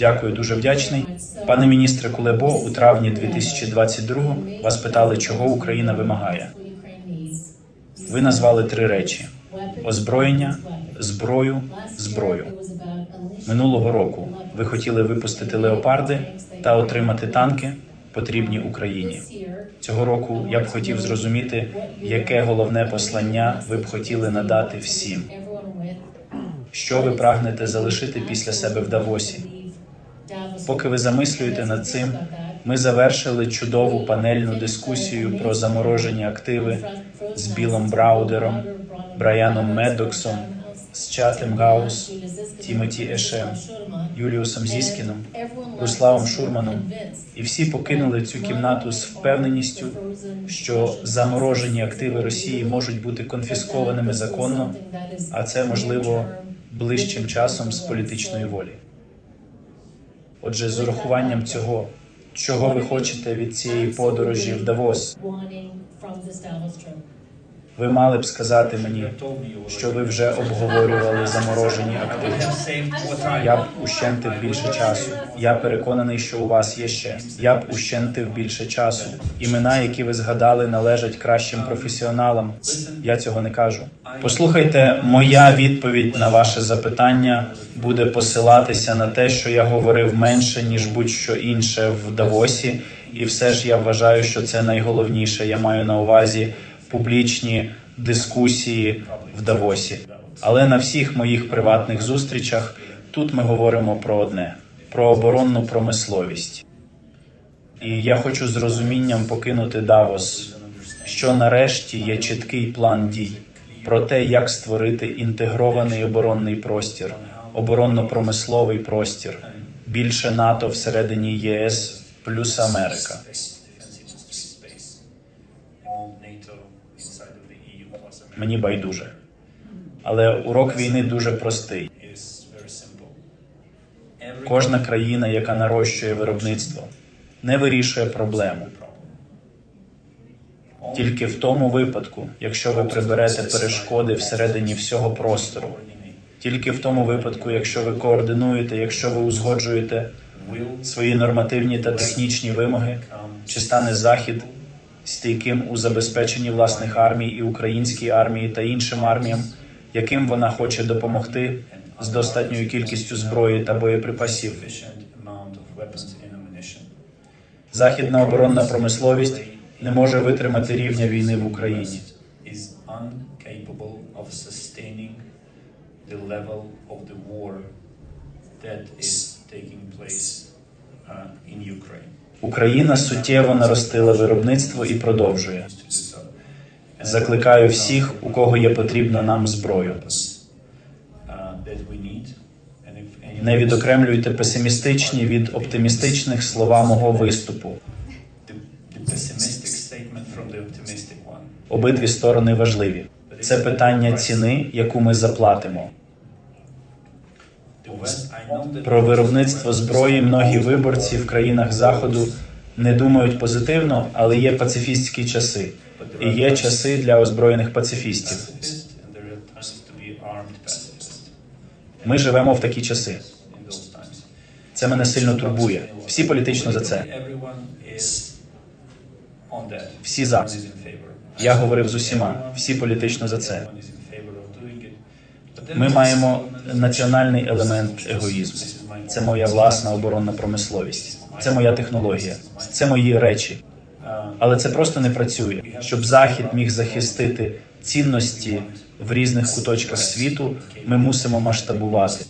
Дякую, дуже вдячний. Пане міністре Кулебо, у травні 2022 вас питали, чого Україна вимагає. Ви назвали три речі: озброєння, зброю, зброю. Минулого року ви хотіли випустити леопарди та отримати танки, потрібні Україні. Цього року я б хотів зрозуміти, яке головне послання ви б хотіли надати всім. Що ви прагнете залишити після себе в Давосі? Поки ви замислюєте над цим, ми завершили чудову панельну дискусію про заморожені активи з Білом Браудером, Брайаном Медоксом, з Чатем Гаус, Тімоті Ешем, Юліусом Зіскіном, Руславом Шурманом, і всі покинули цю кімнату з впевненістю, що заморожені активи Росії можуть бути конфіскованими законно, а це можливо ближчим часом з політичної волі. Отже, з урахуванням цього, чого ви хочете від цієї подорожі в Давос, ви мали б сказати мені, що ви вже обговорювали заморожені активи. Я б ущентив більше часу. Я переконаний, що у вас є ще. Я б ущентив більше часу. Імена, які ви згадали, належать кращим професіоналам. Я цього не кажу. Послухайте, моя відповідь на ваше запитання буде посилатися на те, що я говорив менше ніж будь-що інше в Давосі, і все ж я вважаю, що це найголовніше. Я маю на увазі публічні дискусії в Давосі. Але на всіх моїх приватних зустрічах тут ми говоримо про одне: про оборонну промисловість. І я хочу з розумінням покинути Давос, що нарешті є чіткий план дій про те, як створити інтегрований оборонний простір, оборонно-промисловий простір, більше НАТО всередині ЄС плюс Америка. Мені байдуже. Але урок війни дуже простий. Кожна країна, яка нарощує виробництво, не вирішує проблему. Тільки в тому випадку, якщо ви приберете перешкоди всередині всього простору, тільки в тому випадку, якщо ви координуєте, якщо ви узгоджуєте свої нормативні та технічні вимоги, чи стане захід стійким у забезпеченні власних армій і українській армії та іншим арміям, яким вона хоче допомогти з достатньою кількістю зброї та боєприпасів. Західна оборонна промисловість не може витримати рівня війни в Україні. that is taking place uh, in Ukraine. Україна суттєво наростила виробництво і продовжує. Закликаю всіх, у кого є потрібна нам зброю. Не відокремлюйте песимістичні від оптимістичних слова мого виступу. Обидві сторони важливі. Це питання ціни, яку ми заплатимо. Про виробництво зброї многі виборці в країнах заходу не думають позитивно, але є пацифістські часи. І є часи для озброєних пацифістів. Ми живемо в такі часи. Це мене сильно турбує. Всі політично за це. Всі за. Я говорив з усіма. Всі політично за це. Ми маємо національний елемент егоїзму. Це моя власна оборонна промисловість. Це моя технологія. Це мої речі. Але це просто не працює. Щоб захід міг захистити цінності в різних куточках світу, ми мусимо масштабувати.